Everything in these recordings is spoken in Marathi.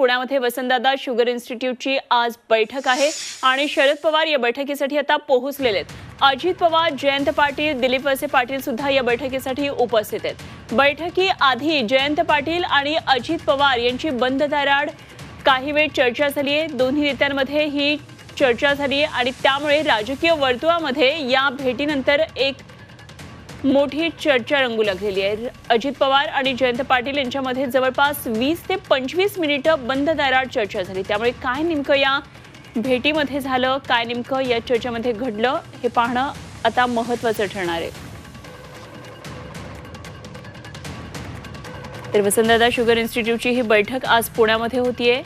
पुण्यामध्ये वसंतदादा शुगर इन्स्टिट्यूटची आज बैठक आहे आणि शरद पवार या बैठकीसाठी आता पोहोचलेले आहेत. अजित पवार जयंत पाटील दिलीप वसे पाटील सुद्धा या बैठकीसाठी उपस्थित आहेत. बैठकी आधी जयंत पाटील आणि अजित पवार यांची बंद दराड काही वेळ चर्चा झाली आहे. दोन्ही नेत्यांमध्ये ही चर्चा झाली आहे आणि त्यामुळे राजकीय वर्तुळामध्ये या भेटीनंतर एक मोठी चर्चा रंगू लागलेली आहे. अजित पवार आणि जयंत पाटील यांच्यामध्ये जवळपास वीस ते पंचवीस मिनिटं बंद दारात चर्चा झाली. त्यामुळे काय नेमकं या भेटीमध्ये झालं काय नेमकं या चर्चेमध्ये घडलं हे पाहणं आता महत्वाचं ठरणार आहे. तर वसंतदादा शुगर इन्स्टिट्यूटची ही बैठक आज पुण्यामध्ये होतीये.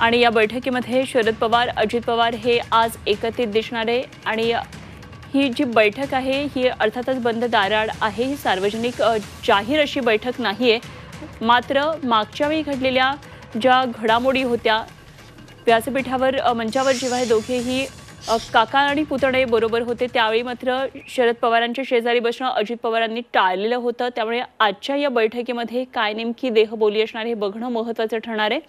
आणि या बैठकीमध्ये शरद पवार अजित पवार हे आज एकत्रित दिसणारे आणि ही जी बैठक आहे ही अर्थातच बंद दाराड आहे. ही सार्वजनिक जाहीर अशी बैठक नाही आहे मात्र मागच्या वेळी घडलेल्या ज्या घडामोडी होत्या व्यासपीठावर मंचावर जेव्हा हे दोघेही काका आणि पुतणे बरोबर होते त्यावेळी मात्र शरद पवारांच्या शेजारी बसणं अजित पवारांनी टाळलेलं होतं. त्यामुळे आजच्या या बैठकीमध्ये काय नेमकी देहबोली असणार हे बघणं महत्त्वाचं ठरणार आहे.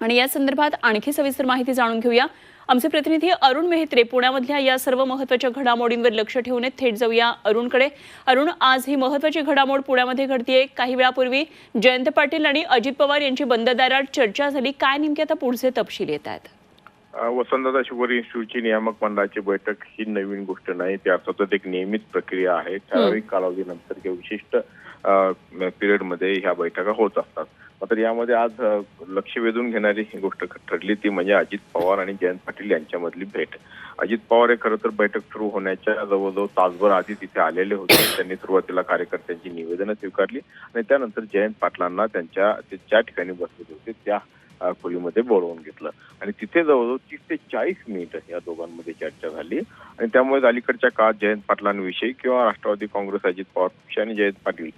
आणि या संदर्भात आणखी सविस्तर माहिती जाणून घेऊया. आमचे प्रतिनिधी अरुण मेहत्रे पुण्यामधल्या या सर्व महत्त्वाच्या घडामोडींवर लक्ष ठेवून. थेट जाऊया अरुणकडे. अरुण आज ही महत्त्वाची घडामोड पुण्यामध्ये घडतीये. काही वेळापूर्वी जयंत पाटील आणि अजित पवार यांची बंद दारात चर्चा झाली. काय नेमके आता पुढचे तपशील येत आहेत? अ, वसंतदादा शुगर इन्स्टिट्यूटची नियामक मंडळाची बैठक ही नवीन गोष्ट नाही. ती अर्थातच एक नियमित प्रक्रिया आहे. ठराविक कालावधीनंतर किंवा विशिष्ट पिरियडमध्ये ह्या बैठका होत असतात. मात्र यामध्ये आज लक्ष वेधून घेणारी ही गोष्ट ठरली ती म्हणजे अजित पवार आणि जयंत पाटील यांच्यामधली भेट. अजित पवार हे खरं तर बैठक सुरू होण्याच्या जवळजवळ तासभर आधी तिथे आलेले होते. त्यांनी सुरुवातीला कार्यकर्त्यांची निवेदनं स्वीकारली आणि त्यानंतर जयंत पाटलांना त्यांच्या ते ज्या ठिकाणी बसले होते त्या खोलीमध्ये बोलवून घेतलं. आणि तिथे जवळजवळ तीस ते चाळीस मिनिट या दोघांमध्ये चर्चा झाली. आणि त्यामुळे अलीकडच्या काळात जयंत पाटलांविषयी किंवा राष्ट्रवादी काँग्रेस अजित पवार पक्ष आणि जयंत पाटील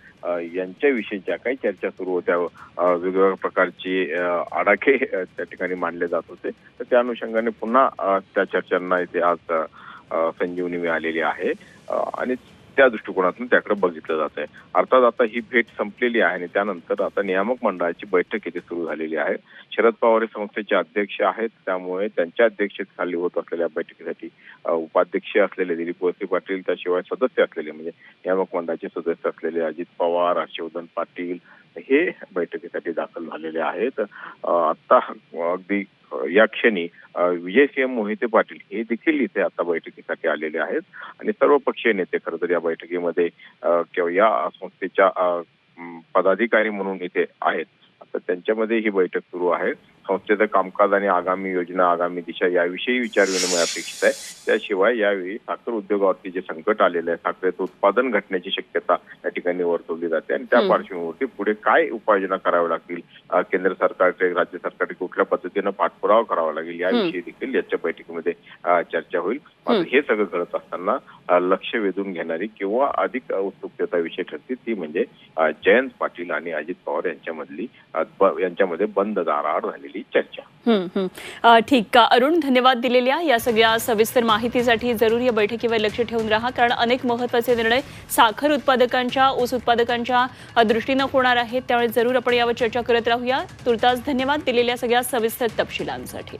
यांच्याविषयी ज्या काही चर्चा सुरू होत्या वेगवेगळ्या प्रकारचे आडाखे त्या ठिकाणी मांडले जात होते. तर त्या अनुषंगाने पुन्हा त्या चर्चांना इथे आज संजीवनी मिळालेली आहे. आणि त्या दृष्टिकोनातून त्याकडे बघितलं जात आहे अर्थात आता ही भेट संपलेली आहे आणि त्यानंतर आता नियामक मंडळाची बैठक इथे सुरू झालेली आहे. शरद पवार हे संस्थेचे अध्यक्ष आहेत त्यामुळे त्यांच्या अध्यक्षतेखाली होत असलेल्या बैठकीसाठी उपाध्यक्ष असलेले दिलीप वळसे पाटील त्याशिवाय सदस्य असलेले म्हणजे नियामक मंडळाचे सदस्य असलेले अजित पवार हर्षवर्धन पाटील हे बैठकीसाठी दाखल झालेले आहेत. आता अगदी या क्षणी विजयसिंह मोहिते पाटील हे देखील इथे आता बैठकीसाठी आलेले आहेत. आणि सर्व पक्षीय नेते खरं तर या बैठकीमध्ये किंवा या संस्थेच्या पदाधिकारी म्हणून इथे आहेत. आता त्यांच्यामध्ये ही बैठक सुरू आहे. संस्थेचं कामकाज आणि आगामी योजना आगामी दिशा याविषयी विचारविनिमय अपेक्षित आहे त्याशिवाय यावेळी साखर उद्योगावरती जे संकट आलेलं आहे साखरेचं उत्पादन घटण्याची शक्यता या ठिकाणी वर्तवली जाते आणि त्या. पार्श्वभूमीवरती पुढे काय उपाययोजना कराव्या लागतील केंद्र सरकारचे राज्य सरकारचे कुठल्या पद्धतीनं पाठपुरावा करावा लागेल याविषयी देखील याच्या बैठकीमध्ये चर्चा होईल. हे सगळं घडत असताना लक्ष वेधून घेणारी किंवा अधिक उत्सुकतेचा विषय ठरते ती म्हणजे जयंत पाटील आणि अजित पवार यांच्यामधली यांच्यामध्ये बंद दाराआड झालेली चर्चा. ठीक का? अरुण धन्यवाद दिलेल्या या सगळ्या सविस्तर माहितीसाठी जरूर या बैठकीवर लक्ष ठेवून राहा कारण अनेक महत्त्वाचे निर्णय साखर उत्पादकांच्या ऊस उत्पादकांच्या दृष्टीनं होणार आहेत. त्यामुळे जरूर आपण यावर चर्चा करत राहूया. तुर्तास धन्यवाद दिलेल्या सगळ्या सविस्तर तपशिलांसाठी.